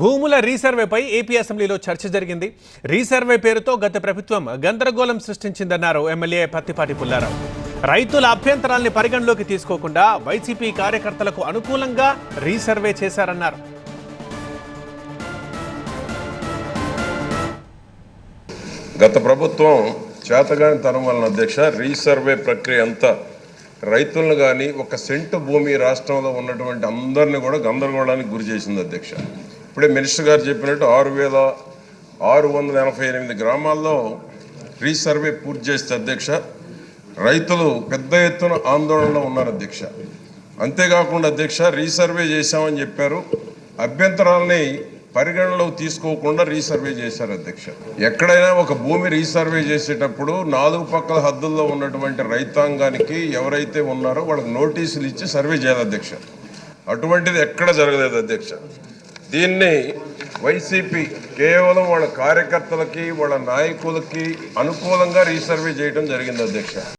భూముల రీసర్వేపై ఏపీ అసెంబ్లీలో చర్చ జరిగింది. రీసర్వే పేరుతో గత ప్రభుత్వం గందరగోళం సృష్టించిందన్నారు ఎమ్మెల్యే పత్తిపాటి పుల్లారావు. రైతుల అభ్యంతరాల్ని పరిగణలోకి తీసుకోకుండా వైసీపీ కార్యకర్తలకు అనుకూలంగా రీసర్వే చేశారన్నారు. గత ప్రభుత్వం చేతగాని తరం వలన అధ్యక్ష రీసర్వే ప్రక్రియ అంతా రైతులను కానీ ఒక సెంటు భూమి రాష్ట్రంలో ఉన్నటువంటి అందరిని కూడా గందరగోళానికి గురి చేసింది అధ్యక్ష. ఇప్పుడే మినిస్టర్ గారు చెప్పినట్టు ఆరు వేల ఆరు వందల ఎనభై ఎనిమిది గ్రామాల్లో రీసర్వే పూర్తి చేస్తే అధ్యక్ష రైతులు పెద్ద ఎత్తున ఆందోళనలో ఉన్నారు అధ్యక్ష. అంతేకాకుండా అధ్యక్ష రీసర్వే చేశామని చెప్పారు. అభ్యంతరాలని పరిగణలోకి తీసుకోకుండా రీసర్వే చేశారు అధ్యక్ష. ఎక్కడైనా ఒక భూమి రీసర్వే చేసేటప్పుడు నాలుగు పక్కల హద్దుల్లో ఉన్నటువంటి రైతాంగానికి ఎవరైతే ఉన్నారో వాళ్ళకి నోటీసులు ఇచ్చి సర్వే చేయాలి అధ్యక్ష. అటువంటిది ఎక్కడ జరగలేదు అధ్యక్ష. దీన్ని వైసీపీ కేవలం వాళ్ళ కార్యకర్తలకి వాళ్ళ నాయకులకి అనుకూలంగా రీసర్వే చేయడం జరిగింది అధ్యక్ష.